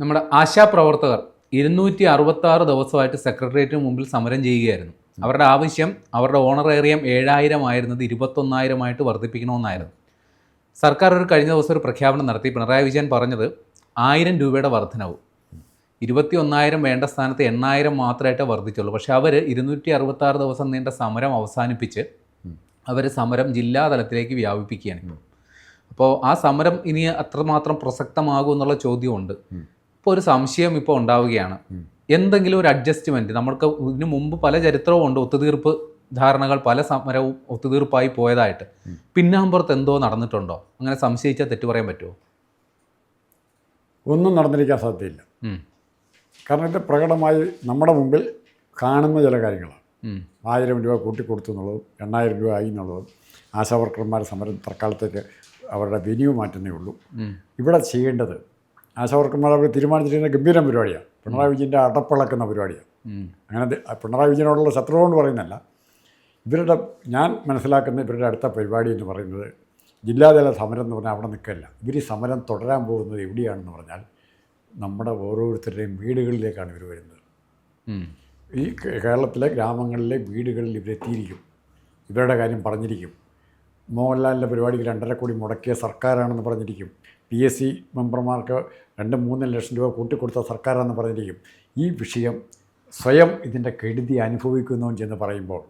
നമ്മുടെ ആശാപ്രവർത്തകർ ഇരുന്നൂറ്റി അറുപത്തി ആറ് ദിവസമായിട്ട് സെക്രട്ടേറിയറ്റിന് മുമ്പിൽ സമരം ചെയ്യുകയായിരുന്നു. അവരുടെ ആവശ്യം അവരുടെ ഓണറേറിയം ഏഴായിരം ആയിരുന്നത് ഇരുപത്തൊന്നായിരമായിട്ട് വർദ്ധിപ്പിക്കണമെന്നായിരുന്നു. സർക്കാർ ഒരു കഴിഞ്ഞ ദിവസം ഒരു പ്രഖ്യാപനം നടത്തി. പിണറായി വിജയൻ പറഞ്ഞത് ആയിരം രൂപയുടെ വർധനവ്. ഇരുപത്തി ഒന്നായിരം വേണ്ട സ്ഥാനത്ത് എണ്ണായിരം മാത്രമായിട്ടേ വർദ്ധിച്ചുള്ളൂ. പക്ഷേ അവർ ഇരുന്നൂറ്റി അറുപത്താറ് ദിവസം നീണ്ട സമരം അവസാനിപ്പിച്ച് അവർ സമരം ജില്ലാ തലത്തിലേക്ക് വ്യാപിപ്പിക്കുകയാണ്. അപ്പോൾ ആ സമരം ഇനി അത്രമാത്രം പ്രസക്തമാകും എന്നുള്ള ചോദ്യമുണ്ട്. ഇപ്പോൾ ഒരു സംശയം ഇപ്പോൾ ഉണ്ടാവുകയാണ്. എന്തെങ്കിലും ഒരു അഡ്ജസ്റ്റ്മെന്റ് നമ്മൾക്ക് ഇതിനു മുമ്പ് പല ചരിത്രവും ഉണ്ട്. ഒത്തുതീർപ്പ് ധാരണകൾ പല സമരവും ഒത്തുതീർപ്പായി പോയതായിട്ട്. പിന്നാമ്പുറത്ത് എന്തോ നടന്നിട്ടുണ്ടോ? അങ്ങനെ സംശയിച്ചാൽ തെറ്റു പറയാൻ പറ്റുമോ? ഒന്നും നടന്നിരിക്കാൻ സാധ്യതയില്ല. കാരണം ഇത് പ്രകടമായി നമ്മുടെ മുമ്പിൽ കാണുന്ന ചില കാര്യങ്ങളാണ്. ആയിരം രൂപ കൂട്ടിക്കൊടുത്തു എന്നുള്ളതും എണ്ണായിരം രൂപ ആയി എന്നുള്ളതും ആശാവർക്കർമാർ സമരം തൽക്കാലത്തേക്ക് അവരുടെ വെന്യൂ മാറ്റുന്നേ ഉള്ളൂ. ഇവിടെ ചെയ്യേണ്ടത് ആശാവർക്കർമാർ അവർ തീരുമാനിച്ചിരിക്കുന്ന ഗംഭീരം പരിപാടിയാണ്. പിണറായി വിജയന്റെ അടപ്പിളക്കുന്ന പരിപാടിയാണ്. അങ്ങനെ പിണറായി വിജയനോടുള്ള ശത്രു കൊണ്ട് പറയുന്നല്ല ഇവരുടെ ഞാൻ മനസ്സിലാക്കുന്ന ഇവരുടെ അടുത്ത പരിപാടി എന്ന് പറയുന്നത് ജില്ലാതല സമരം എന്ന് പറഞ്ഞാൽ അവിടെ നിൽക്കല്ല. ഇവർ ഈ സമരം തുടരാൻ പോകുന്നത് എവിടെയാണെന്ന് പറഞ്ഞാൽ നമ്മുടെ ഓരോരുത്തരുടെയും വീടുകളിലേക്കാണ് ഇവർ വരുന്നത്. ഈ കേരളത്തിലെ ഗ്രാമങ്ങളിലെ വീടുകളിൽ ഇവരെത്തിയിരിക്കും. ഇവരുടെ കാര്യം പറഞ്ഞിരിക്കും. മോഹൻലാലിന്റെ പരിപാടിക്ക് രണ്ടര കോടി മുടക്കിയ സർക്കാരാണെന്ന് പറഞ്ഞിരിക്കും. പി എസ് സി മെമ്പർമാർക്ക് രണ്ട് മൂന്ന് ലക്ഷം രൂപ കൂട്ടിക്കൊടുത്ത സർക്കാരാണെന്ന് പറഞ്ഞിരിക്കും. ഈ വിഷയം സ്വയം ഇതിന്റെ കെടുതി അനുഭവിക്കുന്നു എന്ന് പറയുമ്പോൾ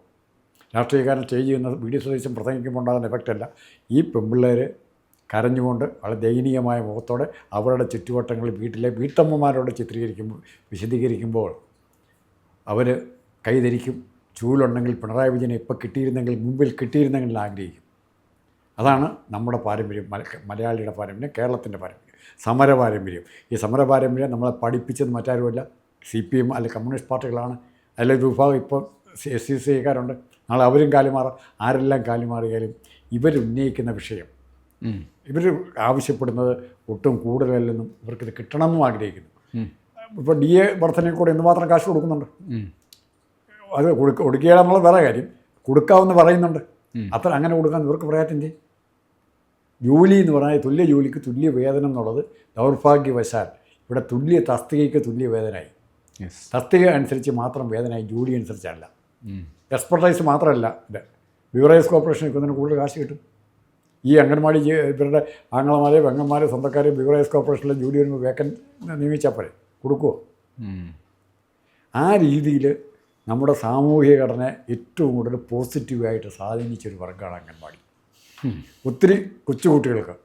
രാഷ്ട്രീയക്കാരൻ സ്റ്റേജ് ചെയ്യുന്ന വി ഡി സതീശൻ പ്രസംഗിക്കുമ്പോൾ ഉണ്ടാകുന്ന എഫക്റ്റ് അല്ല. ഈ പെൺപിള്ളേർ കരഞ്ഞുകൊണ്ട് വളരെ ദയനീയമായ മുഖത്തോടെ അവരുടെ ചുറ്റുവട്ടങ്ങൾ വീട്ടിലെ വീട്ടമ്മമാരോട് ചിത്രീകരിക്കുമ്പോൾ വിശദീകരിക്കുമ്പോൾ അവർ കൈധരിക്കും ചൂലുണ്ടെങ്കിൽ പിണറായി വിജയനെ ഇപ്പോൾ കിട്ടിയിരുന്നെങ്കിൽ മുമ്പിൽ കിട്ടിയിരുന്നെങ്കിൽ ആഗ്രഹിക്കും. അതാണ് നമ്മുടെ പാരമ്പര്യം മല- മലയാളിയുടെ പാരമ്പര്യം കേരളത്തിന്റെ പാരമ്പര്യം. സമര പാരമ്പര്യം. ഈ സമര പാരമ്പര്യം നമ്മളെ പഠിപ്പിച്ചത് മറ്റാരുമല്ല. സി പി എം അല്ലെങ്കിൽ കമ്മ്യൂണിസ്റ്റ് പാർട്ടികളാണ്. അതിലൊരു വിഭാഗം ഇപ്പോൾ എസ് സി സി ഐക്കാരുണ്ട്. നാളെ അവരും കാലുമാറാം ആരെല്ലാം കാലുമാറിയാലും ഇവരുന്നയിക്കുന്ന വിഷയം. ഇവർ ആവശ്യപ്പെടുന്നത് ഒട്ടും കൂടുതലല്ലെന്നും ഇവർക്കിത് കിട്ടണമെന്നും ആഗ്രഹിക്കുന്നു. ഇപ്പോൾ ഡി എ വർധനയിൽ കൂടെ എന്തുമാത്രം കാശ് കൊടുക്കുന്നുണ്ട്. അത് കൊടുക്കുക കൊടുക്കുകയാണെന്നുള്ള വേറെ കാര്യം. കൊടുക്കാമെന്ന് പറയുന്നുണ്ട്. അത്ര അങ്ങനെ കൊടുക്കാൻ ഇവർക്ക് പറയാറ്റിന്റെ ജോലി എന്ന് പറഞ്ഞാൽ തുല്യ ജോലിക്ക് തുല്യ വേതനം എന്നുള്ളത് ദൗർഭാഗ്യവശാൽ ഇവിടെ തുല്യ തസ്തികയ്ക്ക് തുല്യ വേതനമായി. Yes. തസ്തിക അനുസരിച്ച് മാത്രം വേതനമായി ജോലി അനുസരിച്ചല്ല. എക്സ്പെർട്ടൈസ് മാത്രമല്ല ഇത്. ബിവറേജ് കോർപ്പറേഷൻ നിൽക്കുന്നതിന് കൂടുതൽ കാശ് കിട്ടും. ഈ അംഗൻവാടി ഇവരുടെ ആങ്ങളമാരെ പെങ്ങന്മാരെ സ്വന്തക്കാരെ ബിവറേജ് കോർപ്പറേഷനിലെ ജോലി വരുമ്പോൾ വേക്കൻ നിയമിച്ചാൽ പോരെ? കൊടുക്കുമോ ആ രീതിയിൽ നമ്മുടെ സാമൂഹിക ഘടന ഏറ്റവും കൂടുതൽ പോസിറ്റീവായിട്ട് സ്വാധീനിച്ചൊരു വർഗമാണ് അംഗൻവാടി. ഒത്തിരി കൊച്ചുകുട്ടികൾക്ക്.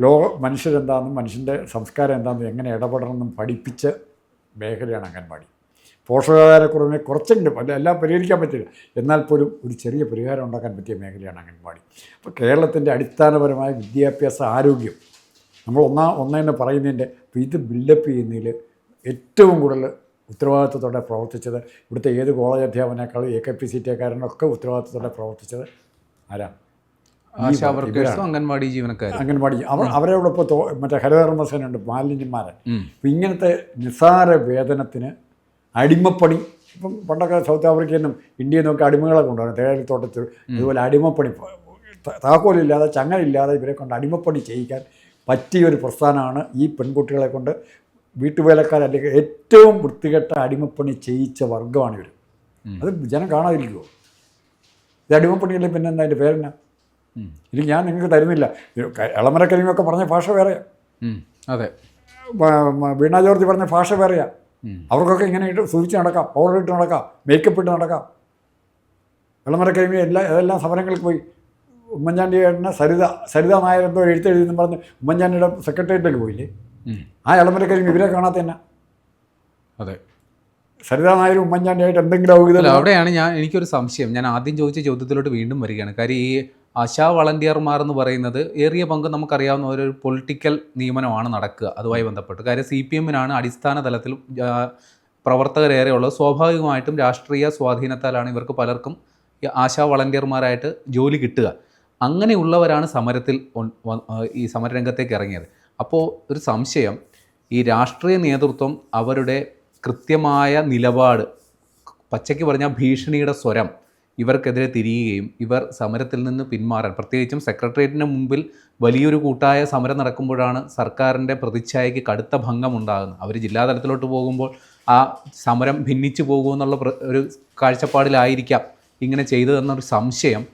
ലോക മനുഷ്യരെന്താണെന്നും മനുഷ്യന്റെ സംസ്കാരം എന്താണെന്നും എങ്ങനെ ഇടപെടണമെന്നും പഠിപ്പിച്ച മേഖലയാണ് അംഗൻവാടി. പോഷകാഹാരക്കുറവിനെ കുറച്ചെങ്കിലും അല്ല എല്ലാം പരിഹരിക്കാൻ പറ്റില്ല. എന്നാൽ പോലും ഒരു ചെറിയ പരിഹാരം ഉണ്ടാക്കാൻ പറ്റിയ മേഖലയാണ് അംഗൻവാടി. അപ്പോൾ കേരളത്തിന്റെ അടിസ്ഥാനപരമായ വിദ്യാഭ്യാസ ആരോഗ്യം നമ്മൾ ഒന്നാ ഒന്നെന്ന് പറയുന്നതിന്റെ ഇത് ബിൽഡപ്പ് ചെയ്യുന്നതിൽ ഏറ്റവും കൂടുതൽ ഉത്തരവാദിത്വത്തോടെ പ്രവർത്തിച്ചത് ഇവിടുത്തെ ഏത് കോളേജ് അധ്യാപനേക്കാളും എ കെ പി സി ടിക്കാരനൊക്കെ ഉത്തരവാദിത്വത്തോടെ പ്രവർത്തിച്ചത് ആരാ ആശാ വർക്കേഴ്സും അംഗൻവാടി ജീവനക്കാർ അംഗൻവാടി. അവർ അവരോട് ഇപ്പോൾ തോ മറ്റേ ഹരിതകർമ്മസേനയുണ്ട് മാലിന്യന്മാരെ. ഉം. അപ്പം ഇങ്ങനത്തെ നിസ്സാര വേതനത്തിന് അടിമപ്പണി. ഇപ്പം പണ്ടൊക്കെ സൗത്ത് ആഫ്രിക്കയിലും നിന്നും ഇന്ത്യയിൽ നിന്നൊക്കെ അടിമകളെ കൊണ്ടുവരണം തേയിലത്തോട്ടത്തിൽ ഇതുപോലെ അടിമപ്പണി. താക്കോലില്ലാതെ ചങ്ങലില്ലാതെ ഇവരെ കൊണ്ട് അടിമപ്പണി ചെയ്യിക്കാൻ പറ്റിയ ഒരു പ്രസ്ഥാനമാണ് ഈ പെൺകുട്ടികളെ കൊണ്ട് വീട്ടുവേലക്കാരല്ലെങ്കിൽ ഏറ്റവും വൃത്തികെട്ട അടിമപ്പണി ചെയ്യിച്ച വർഗമാണ് ഇവർ അത് ജനം കാണാതിരിക്കുമോ ഇത് അടിമപ്പണിയല്ലേ പിന്നെന്താ അതിന്റെ പേരെന്നാ. ഇനി ഞാൻ നിങ്ങൾക്ക് തരുന്നില്ല. ഇളമരക്കരിമൊക്കെ പറഞ്ഞ ഭാഷ വേറെയാ അതെ. വീണ ജോർജ് പറഞ്ഞ ഭാഷ വേറെയാ. അവർക്കൊക്കെ ഇങ്ങനെ ഇട്ട് സൂചിച്ച് നടക്കാം. പൗഡർ ഇട്ട് നടക്കാം. മേക്കപ്പ് ഇട്ട് നടക്കാം. ഇളമരക്കരിമി എല്ലാ ഏതെല്ലാം സമരങ്ങളിൽ പോയി. ഉമ്മൻചാണ്ടി എണ്ണ സരിത സരിത നായർ എന്തോ എഴുത്തെഴുതിയെന്ന് പറഞ്ഞ് ഉമ്മൻചാണ്ടിയുടെ സെക്രട്ടേറിയറ്റിൽ പോയില്ലേ. ആ ഇളമരക്കരിമി ഇവരെ കാണാത്ത തന്നെ അതെ. സരിതാ നായരും ഉമ്മൻചാണ്ടിയായിട്ട് എന്തെങ്കിലും അവിടെയാണ് ഞാൻ എനിക്കൊരു സംശയം. ഞാൻ ആദ്യം ചോദിച്ച ചോദ്യത്തിലോട്ട് വീണ്ടും വരികയാണ്. കാര്യം ഈ ആശാ വളണ്ടിയർമാർ എന്ന് പറയുന്നത് ഏറിയ പങ്ക് നമുക്കറിയാവുന്ന ഒരു പൊളിറ്റിക്കൽ നിയമനമാണ് നടക്കുക അതുമായി ബന്ധപ്പെട്ട്. കാര്യം സി പി എമ്മിനാണ് അടിസ്ഥാന തലത്തിൽ ആ, പ്രവർത്തകരേറെ ഉള്ളത് സ്വാഭാവികമായിട്ടും രാഷ്ട്രീയ സ്വാധീനത്താലാണ് ഇവർക്ക് പലർക്കും ആശാ വളണ്ടിയർമാരായിട്ട് ജോലി കിട്ടുക. അങ്ങനെയുള്ളവരാണ് സമരത്തിൽ ഈ സമരരംഗത്തേക്ക് ഇറങ്ങിയത്. അപ്പോൾ ഒരു സംശയം ഈ രാഷ്ട്രീയ നേതൃത്വം അവരുടെ കൃത്യമായ നിലപാട് പച്ചയ്ക്ക് പറഞ്ഞാൽ ഭീഷണിയുടെ സ്വരം ഇവർക്കെതിരെ തിരിയുകയും ഇവർ സമരത്തിൽ നിന്ന് പിന്മാറാൻ പ്രത്യേകിച്ചും സെക്രട്ടേറിയറ്റിന് മുമ്പിൽ വലിയൊരു കൂട്ടായ സമരം നടക്കുമ്പോഴാണ് സർക്കാരിന്റെ പ്രതിച്ഛായയ്ക്ക് കടുത്ത ഭംഗം ഉണ്ടാകുന്നത്. അവർ ജില്ലാതലത്തിലോട്ട് പോകുമ്പോൾ ആ സമരം ഭിന്നിച്ചു പോകുമെന്നുള്ള ഒരു കാഴ്ചപ്പാടിലായിരിക്കാം ഇങ്ങനെ ചെയ്തതെന്നൊരു സംശയം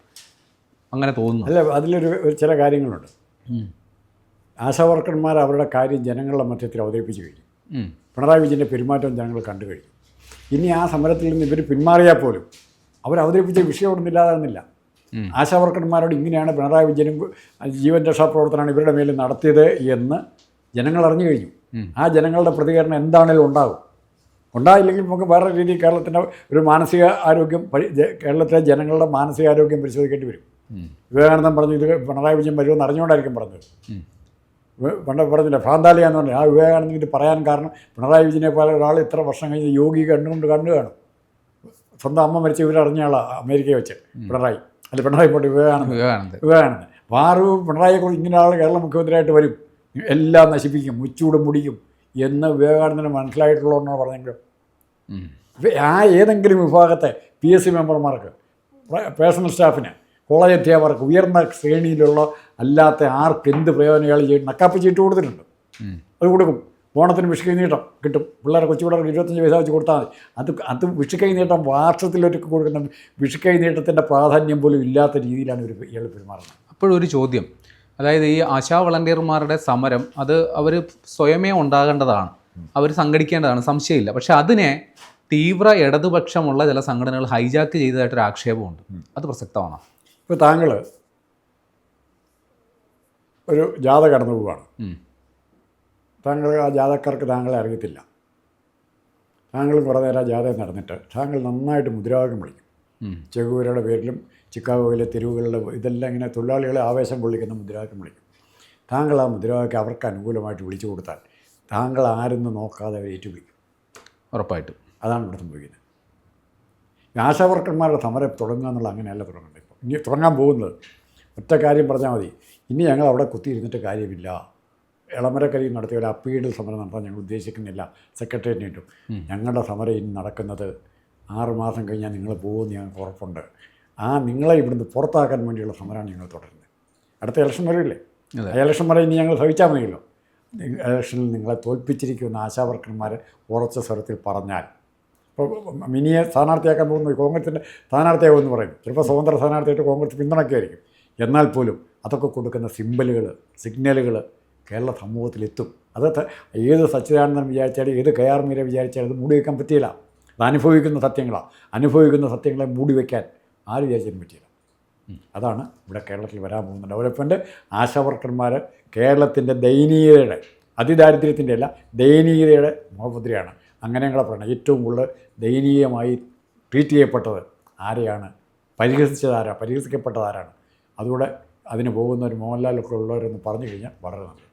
അങ്ങനെ തോന്നുന്നു. അല്ല അതിലൊരു ചില കാര്യങ്ങളുണ്ട്. ആശാവർക്കർമാർ അവരുടെ കാര്യം ജനങ്ങളുടെ മധ്യത്തിൽ അവതരിപ്പിച്ചു കഴിഞ്ഞു. പിണറായി വിജയന്റെ പെരുമാറ്റം ജനങ്ങൾ കണ്ടു കഴിഞ്ഞു. ഇനി ആ സമരത്തിൽ നിന്ന് ഇവർ പിന്മാറിയാൽ പോലും അവർ അവതരിപ്പിച്ച വിഷയം ഒന്നും ഇല്ലാതാകുന്നില്ല ഉം. ആശാവർക്കർമാരോട് ഇങ്ങനെയാണ് പിണറായി വിജയനും ജീവൻ രക്ഷാ പ്രവർത്തനമാണ് ഇവരുടെ മേലിൽ നടത്തിയത് എന്ന് ജനങ്ങൾ അറിഞ്ഞു കഴിഞ്ഞു ആ ജനങ്ങളുടെ പ്രതികരണം എന്താണേലും ഉണ്ടാകും. ഉണ്ടായില്ലെങ്കിൽ നമുക്ക് വേറെ രീതിയിൽ കേരളത്തിന്റെ ഒരു മാനസിക ആരോഗ്യം കേരളത്തിലെ ജനങ്ങളുടെ മാനസികാരോഗ്യം പരിശോധിക്കേണ്ടി വരും. വിവേകാനന്ദൻ പറഞ്ഞു ഇത് പിണറായി വിജയൻ വരുമെന്ന് അറിഞ്ഞുകൊണ്ടായിരിക്കും പറഞ്ഞത്. പണ്ട് പറഞ്ഞില്ല ഭ്രാന്താലയ എന്ന് പറഞ്ഞു ആ വിവേകാനന്ദൻ ഇത് പറയാൻ കാരണം പിണറായി വിജയനെ പോലെ ഒരാൾ ഇത്ര വർഷം കഴിഞ്ഞ് യോഗി കണ്ടുകൊണ്ട് കണ്ടു കാണും. സ്വന്തം അമ്മ മരിച്ച ഇവരറിഞ്ഞ അമേരിക്കയെ വെച്ച്. പിണറായി. അല്ല പിണറായി പോട്ടെ വിവേകാനന്ദ വിവേകാനന്ദ വിവേകാനന്ദൻ. വാറു പിണറായിയെ കുറിച്ച് ഇങ്ങനെ ആൾ കേരള മുഖ്യമന്ത്രിയായിട്ട് വരും. എല്ലാം നശിപ്പിക്കും മുച്ചൂടും മുടിക്കും എന്ന് വിവേകാനന്ദന് മനസ്സിലായിട്ടുള്ളതെന്നാണ് പറഞ്ഞെങ്കിലും. ആ ഏതെങ്കിലും വിഭാഗത്തെ പി എസ് സി മെമ്പർമാർക്ക് പേഴ്സണൽ സ്റ്റാഫിന് കോളേജ് അധ്യാപകർക്ക് ഉയർന്ന ശ്രേണിയിലുള്ള അല്ലാത്ത ആർക്ക് എന്ത് പ്രയോജനം ഇയാൾ ചെയ്യും നക്കാപ്പ് ചീട്ട് കൊടുത്തിട്ടുണ്ട്. അത് കൊടുക്കും. ഓണത്തിന് വിഷുക്കൈ നീട്ടം കിട്ടും. പിള്ളേരെ കൊച്ചു പിള്ളേർക്ക് ഇരുപത്തഞ്ച് പൈസ വെച്ച് കൊടുത്താൽ മതി. അത് അത് വിഷുക്കൈ നീട്ടം വർഷത്തിലൊരുക്കി കൊടുക്കുന്ന വിഷുക്കൈ നീട്ടത്തിന്റെ പ്രാധാന്യം പോലും ഇല്ലാത്ത രീതിയിലാണ് ഇവർ ഇയാൾ പെരുമാറുന്നത്. അപ്പോഴൊരു ചോദ്യം. അതായത് ഈ ആശാ വളണ്ടിയർമാരുടെ സമരം അത് അവർ സ്വയമേ ഉണ്ടാകേണ്ടതാണ്. അവർ സംഘടിക്കേണ്ടതാണ്. സംശയമില്ല. പക്ഷെ അതിനെ തീവ്ര ഇടതുപക്ഷമുള്ള ചില സംഘടനകൾ ഹൈജാക്ക് ചെയ്തതായിട്ടൊരു ആക്ഷേപമുണ്ട്. അത് പ്രസക്തമാണ്? ഇപ്പോൾ താങ്കൾ ഒരു ജാഥ കടന്നു പോവുകയാണ്. താങ്കൾ ആ ജാഥക്കാർക്ക് താങ്കളെ അറിയത്തില്ല. താങ്കൾ കുറേ നേരം ആ ജാഥ നടന്നിട്ട് താങ്കൾ നന്നായിട്ട് മുദ്രാവാക്യം വിളിക്കും. ചെകുവരയുടെ പേരിലും ചിക്കാഗോയിലെ തെരുവുകളിലെ ഇതെല്ലാം ഇങ്ങനെ തൊഴിലാളികളെ ആവേശം കൊള്ളിക്കുന്ന മുദ്രാവാക്യം വിളിക്കും. താങ്കൾ ആ മുദ്രാവാക്യം അവർക്ക് അനുകൂലമായിട്ട് വിളിച്ചു കൊടുത്താൽ താങ്കൾ ആരെന്ന് നോക്കാതെ അവർ ഏറ്റുവിളിക്കും. ഉറപ്പായിട്ടും. അതാണ് ഇവിടെ സംഭവിക്കുന്നത് ആശാവർക്കന്മാരുടെ സമരം തുടങ്ങുക എന്നുള്ള അങ്ങനെയല്ല തുടങ്ങേണ്ടത് ഇപ്പോൾ. ഇനി തുടങ്ങാൻ പോകുന്നത്. ഒറ്റ കാര്യം പറഞ്ഞാൽ മതി. ഇനി ഞങ്ങൾ അവിടെ കുത്തിയിരുന്നിട്ട് കാര്യമില്ല. ഇളമരക്കരയിൽ നടത്തിയ ഒരു അപ്പീൽ സമരം നടത്താൻ ഞങ്ങൾ ഉദ്ദേശിക്കുന്നില്ല. സെക്രട്ടേറിയറ്റിനും ഞങ്ങളുടെ സമരം ഇനി നടക്കുന്നത് ആറുമാസം കഴിഞ്ഞാൽ നിങ്ങൾ പോകുമെന്ന് ഞങ്ങൾക്ക് ഉറപ്പുണ്ട്. ആ നിങ്ങളെ ഇവിടുന്ന് പുറത്താക്കാൻ വേണ്ടിയുള്ള സമരമാണ് ഞങ്ങൾ തുടരുന്നത്. അടുത്ത ഇലക്ഷൻ വരില്ലേ ഇലക്ഷൻ വരെ ഇനി ഞങ്ങൾ സഹിച്ചാൽ മതിയല്ലോ. ഇലക്ഷനിൽ നിങ്ങളെ തോൽപ്പിച്ചിരിക്കുന്ന ആശാവർക്കന്മാർ ഉറച്ച സ്വരത്തിൽ പറഞ്ഞാൽ. ഇപ്പോൾ മിനിയെ സ്ഥാനാർത്ഥിയാക്കാൻ പോകുന്നത് കോൺഗ്രസിന്റെ സ്ഥാനാർത്ഥിയാകുമെന്ന് പറയും. ചിലപ്പോൾ സ്വതന്ത്ര സ്ഥാനാർത്ഥിയായിട്ട് കോൺഗ്രസ് പിന്തുണയ്ക്കുമായിരിക്കും. എന്നാൽ പോലും അതൊക്കെ കൊടുക്കുന്ന സിമ്പലുകൾ സിഗ്നലുകൾ കേരള സമൂഹത്തിലെത്തും. അത് ഏത് സച്ചിദാനന്ദൻ വിചാരിച്ചാലും ഏത് കെ ആർ മീര വിചാരിച്ചാലും അത് മൂടി വയ്ക്കാൻ പറ്റിയില്ല. അത് അനുഭവിക്കുന്ന സത്യങ്ങളാണ് അനുഭവിക്കുന്ന സത്യങ്ങളെ മൂടി വയ്ക്കാൻ ആര് വിചാരിച്ചാലും പറ്റിയില്ല. അതാണ് ഇവിടെ കേരളത്തിൽ വരാൻ പോകുന്ന ഡെവലപ്മെന്റ് ആശാവർക്കർമാർ കേരളത്തിന്റെ ദയനീയതയുടെ അതിദാരിദ്ര്യത്തിന്റെ അല്ല ദയനീയതയുടെ മുഖമുദ്രയാണ് അങ്ങനെ ഞങ്ങളെ പറയണം ഏറ്റവും കൂടുതൽ ദയനീയമായി ട്രീറ്റ് ചെയ്യപ്പെട്ടത് ആരെയാണ്? പരിഹസിച്ചതാരാണ് പരിഹസിക്കപ്പെട്ടതാരാണ് പരിഹസിക്കപ്പെട്ടത് അതുകൂടെ അതിന് പോകുന്ന ഒരു മോഹൻലാലൊക്കെ ഉള്ളവരെന്ന് പറഞ്ഞു കഴിഞ്ഞാൽ വളരെ നല്ലത്.